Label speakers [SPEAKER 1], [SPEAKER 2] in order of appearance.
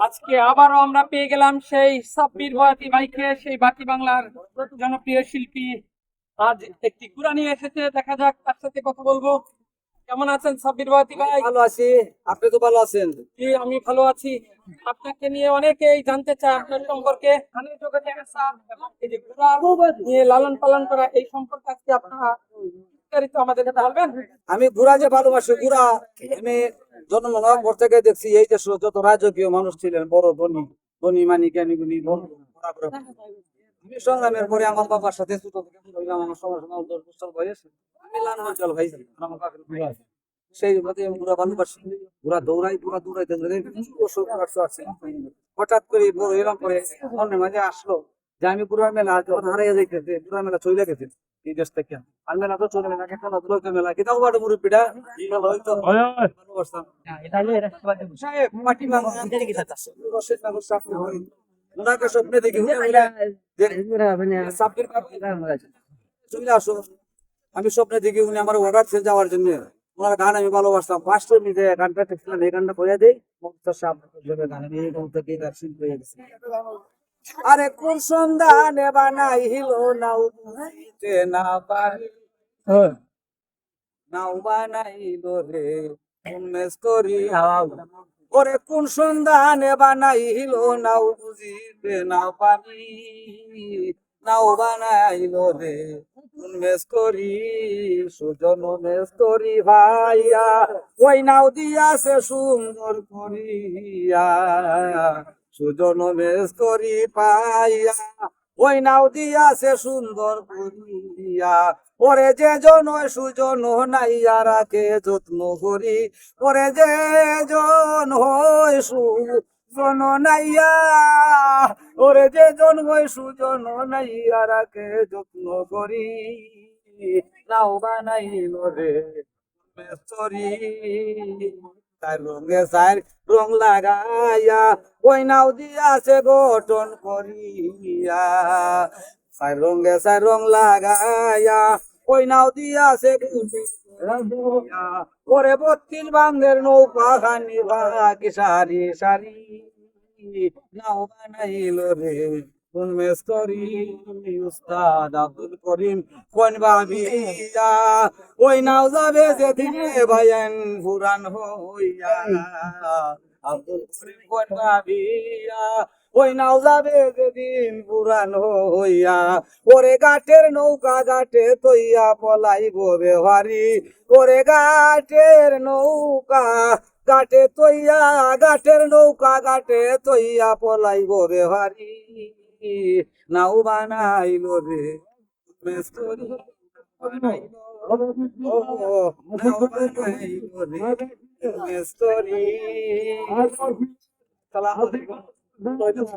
[SPEAKER 1] আজকে আবারও আমরা পেয়ে গেলাম সেই সাব্বির ভয়াতি ভাইকে সেই বাকি বাংলার জনপ্রিয় শিল্পী। আজ একটি গুড়া নিয়ে এসেছে দেখা যাক তার সাথে কথা বলব। কেমন আছেন সাব্বির ভয়াতি ভাই?
[SPEAKER 2] ভালো আছি। আপনি তো ভালো আছেন?
[SPEAKER 1] জি আমি ভালো আছি। আপনাকে নিয়ে অনেকেই জানতে চায় আপনার সম্পর্কে। জগতে এই যে গুড়া নিয়ে লালন পালন করা এই সম্পর্কে আজকে আপনারা বিস্তারিত আমাদের বলবেন
[SPEAKER 2] আমি ঘুরা যে ভালোবাসি ঘুরা। আমি জন্ম নেওয়ার পর থেকে দেখছি এই যে যত রাজকীয় মানুষ ছিলেন বড় ধনী ধনী মানি জ্ঞানী গুণী বড় ঘোরা ঘোরা আমি সংগ্রামের পরে আমার বাবার সাথে ছোট থেকে বড় হইলাম আমার সময় সময় দশ বছর বয়স আমি লালন জল ভাই আমার বাপের ঘুরা আছে। সেই মতে ঘুরা ভালোবাসি। ঘুরা দৌড়াই ঘুরা দৌড়াইতে বছর। হঠাৎ করে বড় হইলাম পরে মনের মাঝে আসলো যে আমি পুরার মেলা হারাইয়া যাইতেছে পুরার মেলা চলে গেছে। এই দেশ থেকে। আর মেলা তো চলে না কেন লোকে মেলা কি তাও বাড়ি মুরব্বীটা হয়তো ভালোবাসতাম সাহেব মাটি মামা রশিদ নগর সাফি হই ওনাকে স্বপ্নে দেখি উনি বলে যে সাফির বাবা চলে আসো। আমি স্বপ্নে দেখি উনি আমার অর্ডার ছেড়ে যাওয়ার জন্য। ওনার গান আমি ভালোবাসতাম। ফার্স্ট নিজে গানটা টেকছিলাম এই গানটা করে দেই। মুক্তার হিসেবে গান। আমি এই গান থেকে গান শিল্পী হয়ে গেছি। আরে কোন সন্ধানে বানাইল নাও বুঝিতে না পারি। নাও বানাইল রে উন্মেষ করি ওরে কোন সন্ধানে বানাইল নাও বুঝিতে না পারি। নাও বানাইল রে উন্মেষ করি সুজন উন্মেষ করি ভাইয়া। ওই নাও দিয়াছে সুন্দর করিয়া। সুজন উন্মেষ করি পাইয়া ওই নাও দিয়াছে সুন্দর করিয়া। ওরে যে জন সুজন নাইয়া রাখে যত্ন করি। ওরে যে জন হয় সুজন নাইয়া, ওরে যে জন হয় সুজন নাইয়া রাখে যত্ন করি। নাও বানাইল রে মেস্তরি তার রঙে সার রং লাগাইয়া, ওই নাও দিয়াছে গঠন করিয়া সার রঙে সার রং লাগাইয়া, ওই নাও দিয়াছে। ওরে বত্রিশ বাঙ্গের নৌকা খানি ভাগি সারি সারি, নাও বানাইল রে উন্মেস্তরি উস্তাদ আব্দুল করিম হইয়া। আব্দুল ওই হইয়া। ওরে গাটের নৌকা গাটে তৈয়া পলাইব বেহারি। ওরে গাটের নৌকা গাটে তৈয়া গাটের নৌকা গাটে তৈয়া পলাইব বেহারি। নাও বানাইল রে মেস্তরি মেস্তরি